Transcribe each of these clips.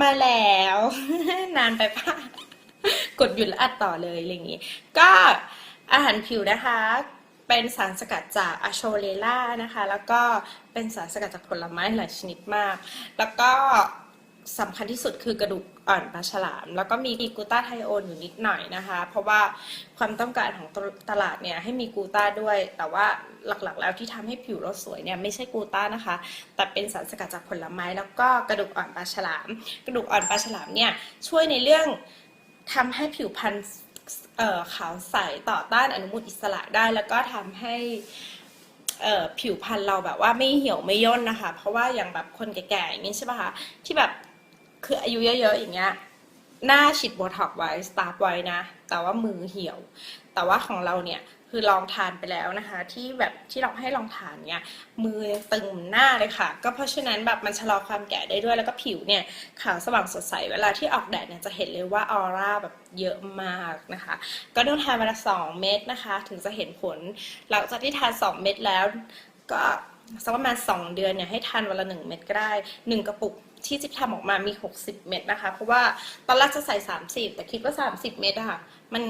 มาแล้ว นานไปปะกดหยุดแล้วอัดต่อเลยอะไรอย่างนี้ ก็อาหารผิวนะคะ เป็นสารสกัดจากอะโชเลล่านะคะ แล้วก็เป็นสารสกัดจากผลไม้หลายชนิดมาก แล้วก็ สำคัญที่สุดคือกระดูกอ่อนปลาฉลาม แล้วก็มีกูต้าไทโอนอยู่นิดหน่อยนะคะ เพราะว่าความต้องการของตลาดเนี่ยให้มีกูต้าด้วย แต่ว่าหลักๆแล้วที่ทำให้ผิวเราสวยเนี่ยไม่ใช่กูต้านะคะ แต่เป็นสารสกัดจากผลไม้ แล้วก็กระดูกอ่อนปลาฉลาม กระดูกอ่อนปลาฉลามเนี่ยช่วยในเรื่องทำให้ผิวพรรณขาวใสต่อต้านอนุมูลอิสระได้ แล้วก็ทำให้ผิวพรรณเราแบบว่าไม่เหี่ยวไม่ย่นนะคะ เพราะว่าอย่างแบบคนแก่ๆอย่างนี้ใช่ป่ะคะที่แบบ คืออายุเยอะๆอย่างเงี้ยหน้าฉีดโบท็อกไว้สตาร์ฟไว้นะ แต่ว่ามือเหี่ยว แต่ว่าของเราเนี่ยคือลองทานไปแล้วนะคะ ที่แบบที่เราให้ลองทานเนี่ยมือตึงหน้าเลยค่ะ ก็เพราะฉะนั้นแบบมันชะลอความแก่ได้ด้วยแล้วก็ผิวเนี่ยขาวสว่างสดใสเวลาที่ออกแดดเนี่ยจะเห็นเลยว่าออร่าแบบเยอะมากนะคะ ก็ต้องทานวันละสองเม็ดนะคะ ถึงจะเห็นผลหลังจากที่ทานสองเม็ดแล้ว ก็สักประมาณ2เดือนเนี่ยให้ทานวันละ1เม็ดก็ได้1กระปุก ที่จิ๊บทำออกมามี 60 เม็ดนะคะ เพราะว่าตอนแรกจะใส่ 30 แต่คิดว่า 30 เม็ดอะค่ะ มัน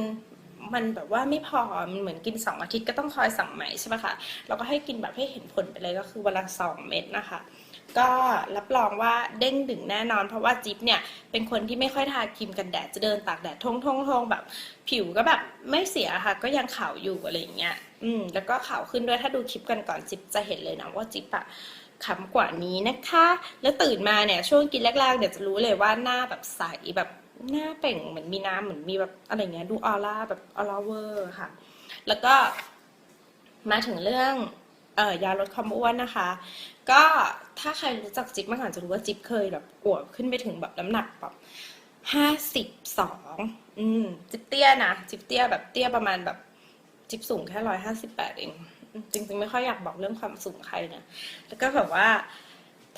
มันแบบว่าไม่พอ มันเหมือนกิน 2 อาทิตย์ก็ต้องคอยสั่งใหม่ใช่ไหมคะเราก็ให้กินแบบให้เห็นผลไปเลยก็คือวันละ 2 เม็ดนะคะ ก็รับรองว่าเด้งดึงแน่นอน เพราะว่าจิ๊บเนี่ยเป็นคนที่ไม่ค่อยทาครีมกันแดดจะเดินตากแดดทงทงทงแบบ ผิวก็แบบไม่เสียค่ะ ก็ยังขาวอยู่อะไรอย่างเงี้ย อืมแล้วก็ขาวขึ้นด้วยถ้าดูคลิปกันก่อนจิ๊บจะเห็นเลยนะว่าจิ๊บอะ ขำกว่านี้นะคะ แล้วตื่นมาเนี่ยช่วงกินแรกๆเดี๋ยวจะรู้เลยว่าหน้าแบบใสแบบหน้าเป่งเหมือนมีน้ำเหมือนมีแบบอะไรเงี้ยดูออร่าแบบออร่าเวอร์ค่ะ แล้วก็มาถึงเรื่องเอ่อยาลดความอ้วนนะคะ ก็ถ้าใครรู้จักจิ๊บมาก่อนจะรู้ว่าจิ๊บเคยแบบอวบขึ้นไปถึงแบบน้ำหนักแบบห้าสิบสองอืมจิ๊บเตี้ยนะจิ๊บเตี้ยแบบเตี้ยประมาณแบบจิ๊บสูงแค่ร้อยห้าสิบแปดเอง จริงๆ ไม่ค่อยอยากบอกเรื่องความสูงใครนะแล้วก็แบบว่า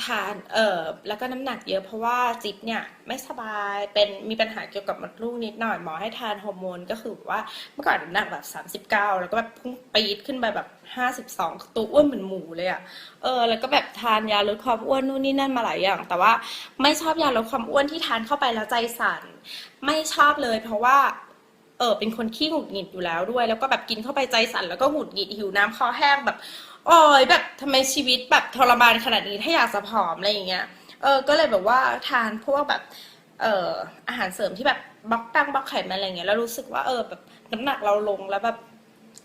ทานเอ่อแล้วก็น้ำหนักเยอะเพราะว่าจิ๊บเนี่ยไม่สบายเป็นมีปัญหาเกี่ยวกับมดลูกนิดหน่อยหมอให้ทานฮอร์โมนก็คือว่าเมื่อก่อนน้ำหนักแบบสามสิบเก้าแล้วก็แบบพุ่งปีดขึ้นไปแบบห้าสิบสองตัวอ้วนเหมือนหมูเลยอะเออแล้วก็แบบทานยาลดความอ้วนนู่นนี่นั่นมาหลายอย่าง แต่ว่าไม่ชอบยาลดความอ้วนที่ทานเข้าไปแล้วใจสั่นไม่ชอบเลย เพราะว่า เออเป็นคนขี้หงุดหงิดอยู่แล้วด้วย แล้วก็แบบกินเข้าไปใจสั่นแล้วก็หงุดหงิดหิวน้ำคอแห้งแบบโอ้ยแบบทำไมชีวิตแบบทรมานขนาดนี้ถ้าอยากจะผอมอะไรอย่างเงี้ยเออก็เลยแบบว่าทานพวกแบบเอ่ออาหารเสริมที่แบบบล็อกตั้งบล็อกไขมันอะไรเงี้ยแล้วรู้สึกว่าเออแบบน้ำหนักเราลงแล้วแบบ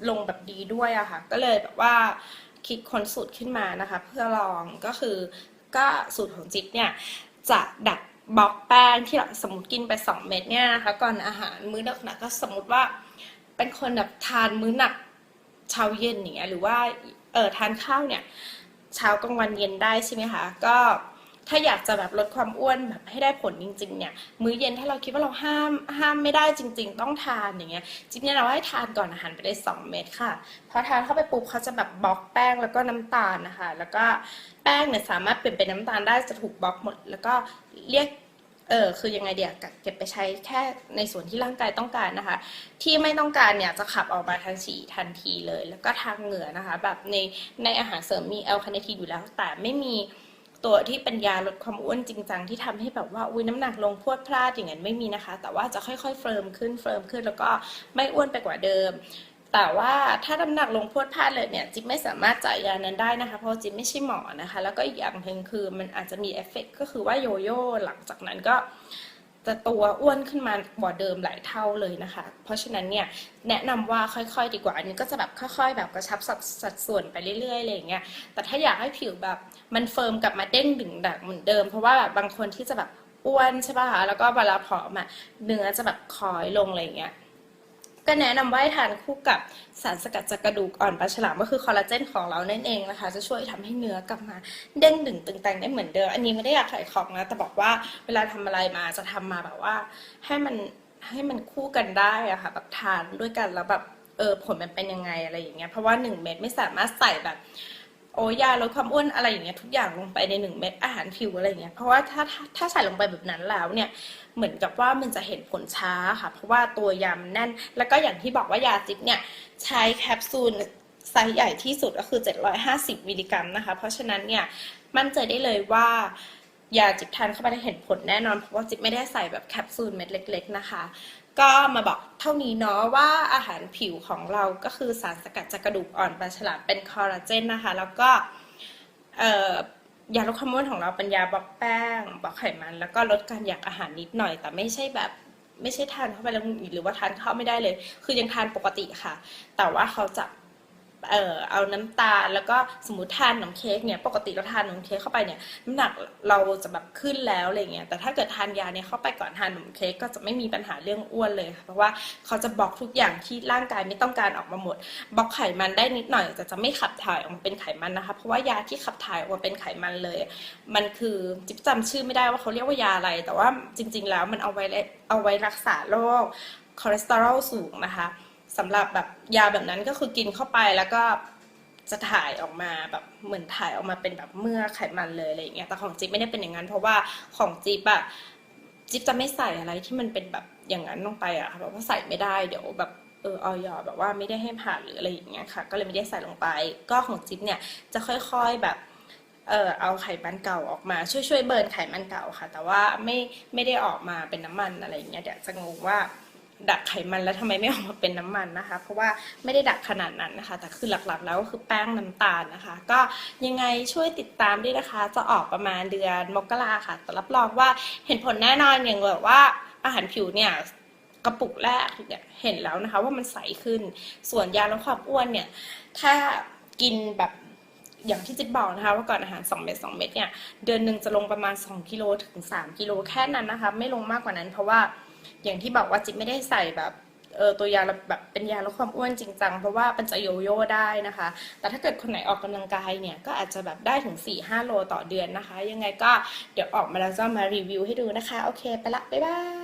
ลงแบบดีด้วยอะค่ะ ก็เลยแบบว่าคิดค้นสูตรขึ้นมานะคะ เพื่อลองก็คือก็สูตรของจิ๊บเนี่ยจะดัก บล็อกแป้งที่เราสมมติกินไป 2 เม็ดเนี่ยนะคะก่อนอาหารมื้อหนักๆก็สมมติว่าเป็นคนแบบทานมื้อหนักเช้าเย็นอย่างเงี้ยหรือว่าเออทานข้าวเนี่ยเช้ากลางวันเย็นได้ใช่ไหมคะก็ถ้าอยากจะแบบลดความอ้วนแบบให้ได้ผลจริง ๆ เนี่ย มื้อเย็นถ้าเราคิดว่าเราห้ามห้ามไม่ได้จริง ๆ ต้องทานอย่างเงี้ยจิ๊บเนี่ยเราให้ทานก่อนอาหารไปได้ 2 เม็ดค่ะพอทานเข้าไปปุ๊บเขาจะแบบบล็อกแป้งแล้วก็น้ำตาลนะคะ แล้วก็ แป้งเนี่ยสามารถเปลี่ยนเป็นน้ำตาลได้จะถูกบล็อกหมด แล้วก็เรียกเออคือยังไงเดียวเก็บไปใช้แค่ในส่วนที่ร่างกายต้องการนะคะ ที่ไม่ต้องการเนี่ยจะขับออกมาทางฉี่ทันทีเลย แล้วก็ทางเหงื่อนะคะ แบบในในอาหารเสริมมีแอลคาเนทีนอยู่แล้ว แต่ไม่มีตัวที่เป็นยาลดความอ้วนจริงจังที่ทำให้แบบว่าอุ้ยน้ำหนักลงพวดพลาดอย่างนั้นไม่มีนะคะ แต่ว่าจะค่อยๆเฟิร์มขึ้นเฟิร์มขึ้นแล้วก็ไม่อ้วนไปกว่าเดิม แต่ว่าถ้าน้ำหนักลงพรวดพลาดเลยเนี่ยจิ๊บไม่สามารถจ่ายยานั้นได้นะคะ เพราะจิ๊บไม่ใช่หมอนะคะ แล้วก็อีกอย่างหนึ่งคือมันอาจจะมีเอฟเฟกต์ก็คือว่าโยโย่หลังจากนั้นก็จะตัวอ้วนขึ้นมากว่าเดิมหลายเท่าเลยนะคะ เพราะฉะนั้นเนี่ยแนะนำว่าค่อยๆ ดีกว่า อันนี้ก็จะแบบค่อย ๆ แบบกระชับสัดสดส่วนไปเรื่อยๆอะไรอย่างเงี้ย แต่ถ้าอยากให้ผิวแบบมันเฟิร์มกลับมาเด้งดึงดังเหมือนเดิม เพราะว่าแบบบางคนที่จะแบบอ้วนใช่ป่ะคะ แล้วก็เวลาผอมอะเนื้อจะแบบคอยลงอะไรอย่างเงี้ย ก็แนะนำว่าให้ทานคู่กับสารสกัดจากกระดูกอ่อนปลาฉลามก็คือคอลลาเจนของเรานั่นเองนะคะ จะช่วยทำให้เนื้อกลับมาเด้งดึงตึงแต่งได้เหมือนเดิม อันนี้ไม่ได้อยากขายของนะ แต่บอกว่าเวลาทำอะไรมาจะทำมาแบบว่า ให้มันให้มันคู่กันได้อะค่ะแบบทานด้วยกันแล้วแบบเออผลมันเป็นยังไงอะไรอย่างเงี้ยเพราะว่าหนึ่งเม็ดไม่สามารถใส่แบบ โอ้ยาลดความอ้วนอะไรอย่างเงี้ยทุกอย่างลงไปในหนึ่งเม็ดอาหารผิวอะไรอย่างเงี้ยเพราะว่าถ้าถ้าถ้าใส่ลงไปแบบนั้นแล้วเนี่ยเหมือนกับว่ามันจะเห็นผลช้าค่ะ เพราะว่าตัวยามันแน่น แล้วก็อย่างที่บอกว่ายาจิ๊บเนี่ยใช้แคปซูลไซส์ใหญ่ที่สุดก็คือ 750 มิลลิกรัมนะคะ เพราะฉะนั้นเนี่ยมั่นใจได้เลยว่ายาจิบทานเข้าไปได้เห็นผลแน่นอน เพราะว่าจิบไม่ได้ใส่แบบแคปซูลเม็ดเล็ก ๆ นะคะ ก็มาบอกเท่านี้เนาะว่าอาหารผิวของเราก็คือสารสกัดจากกระดูกอ่อนปลาฉลามเป็นคอลลาเจนนะคะ แล้วก็ยาลดความอ้วนของเราเป็นยาบล็อกแป้งบล็อกไขมัน แล้วก็ลดการอยากอาหารนิดหน่อย แต่ไม่ใช่แบบไม่ใช่ทานเข้าไปแล้วหรือว่าทานเข้าไม่ได้เลย คือยังทานปกติค่ะ แต่ว่าเขาจะ เออเอาน้ำตาลแล้วก็สมมติทานขนมเค้กเนี่ยปกติเราทานขนมเค้กเข้าไปเนี่ยน้ำหนักเราจะแบบขึ้นแล้วอะไรเงี้ยแต่ถ้าเกิดทานยาเนี่ยเข้าไปก่อนทานขนมเค้กก็จะไม่มีปัญหาเรื่องอ้วนเลยค่ะเพราะว่าเขาจะบล็อกทุกอย่างที่ร่างกายไม่ต้องการออกมาหมดบล็อกไขมันได้นิดหน่อยแต่จะไม่ขับถ่ายออกมาเป็นไขมันนะคะ เพราะว่ายาที่ขับถ่ายออกมาเป็นไขมันเลย มันคือจิ๊บจำชื่อไม่ได้ว่าเขาเรียกว่ายาอะไร แต่ว่าจริง ๆ แล้วมันเอาไว้เอาไว้รักษาโรคคอเลสเตอรอลสูงนะคะ สำหรับแบบยาแบบนั้นก็คือกินเข้าไปแล้วก็จะถ่ายออกมาแบบเหมือนถ่ายออกมาเป็นแบบเมื่อไขมันเลยอะไรอย่างเงี้ยแต่ของจิ๊บไม่ได้เป็นอย่างนั้น เพราะว่าของจิ๊บอะจิ๊บจะไม่ใส่อะไรที่มันเป็นแบบอย่างนั้นลงไปอะค่ะเพราะว่าใส่ไม่ได้เดี๋ยวแบบเออออยแบบว่าไม่ได้ให้ผ่านหรืออะไรอย่างเงี้ยค่ะ ก็เลยไม่ได้ใส่ลงไป ก็ของจิ๊บเนี่ยจะค่อยๆแบบเออเอาไขมันเก่าออกมาช่วยช่วยเบิร์นไขมันเก่าค่ะ แต่ว่าไม่ไม่ได้ออกมาเป็นน้ำมันอะไรอย่างเงี้ยเดี๋ยวจะงงว่า ดักไขมันแล้วทำไมไม่ออกมาเป็นน้ำมันนะคะ เพราะว่าไม่ได้ดักขนาดนั้นนะคะ แต่คือหลักๆ แล้วก็คือแป้งน้ำตาลนะคะ ก็ยังไงช่วยติดตามด้วยนะคะ จะออกประมาณเดือนมกราค่ะแต่รับรองว่าเห็นผลแน่นอนอย่างแบบว่าอาหารผิวเนี่ยกระปุกแรกเนี่ยเห็นแล้วนะคะ ว่ามันใสขึ้น ส่วนยาลดความอ้วนเนี่ยถ้ากินแบบอย่างที่จิ๊บบอกนะคะว่าก่อนอาหาร 2 เม็ด2เม็ดเนี่ยเดือนหนึ่งจะลงประมาณ 2 กิโลถึง 3 กิโลแค่นั้นนะคะ ไม่ลงมากกว่านั้นเพราะว่า อย่างที่บอกว่าจิ๊บไม่ได้ใส่แบบเออตัวยาแบบเป็นยาลดความอ้วนจริงจังเพราะว่ามันจะโยโย่ได้นะคะ แต่ถ้าเกิดคนไหนออกกำลังกายเนี่ยก็อาจจะแบบได้ถึง 4-5 โลต่อเดือนนะคะ ยังไงก็เดี๋ยวออกมาแล้วจะมารีวิวให้ดูนะคะ โอเค ไปละ บ๊ายบาย